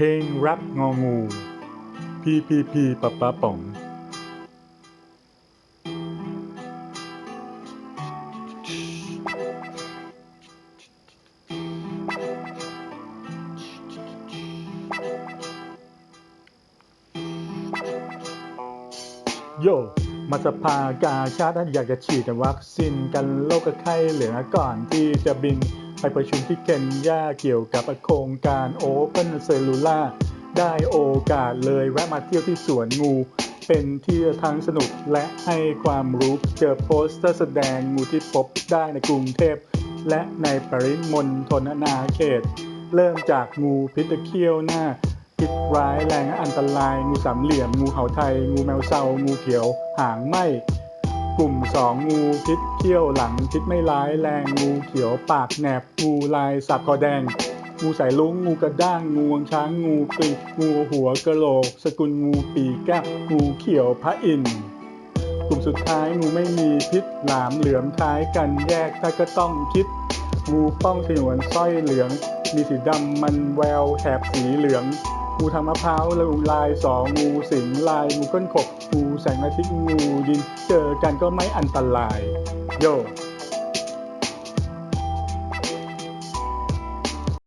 เพลงรักงองู พีพีพีปะปะป๋อง โย มาสภากาชาติอยากจะฉีดวัคซีนกันโรคไข้เหลืองก่อนที่จะบิน ไปประชุมที่เคนยาเกี่ยวกับโครงการ Open Cellular ได้โอกาสเลยแวะมาเที่ยวที่สวนงู เป็นที่ทั้งสนุกและให้ความรู้เจอโปสเตอร์แสดงงูที่พบได้ในกรุงเทพ และในปริมณฑลนาเขต เริ่มจากงูพิษตะเคียวหน้าพิษร้ายแรงอันตราย งูสามเหลี่ยม งูเห่าไทย งูแมวเซางูเขียว หางไหม กลุ่ม 2 งูพิษเขี้ยวหลังพิษไม่ร้ายแรงงูเขียวปากแหนบงูลายสับคอแดง งูสายลุงงูกระด้างงูงวงช้างงูปีกงูหัวกระโหลก สกุลงูปีกแก้วงูเขียวพระอินทร์กลุ่มสุดท้ายงูไม่มีพิษหลามเหลือมคล้ายกันแยกถ้าก็ต้องคิด งูป้องสนวนสร้อยเหลือง มีสีดำมันแววแถบสีเหลือง งูทางมะพร้าวและงูลายสองงูสิงลายงูก้นขบงูแสงอาทิตย์งูดินเจอกันก็ไม่อันตราย โย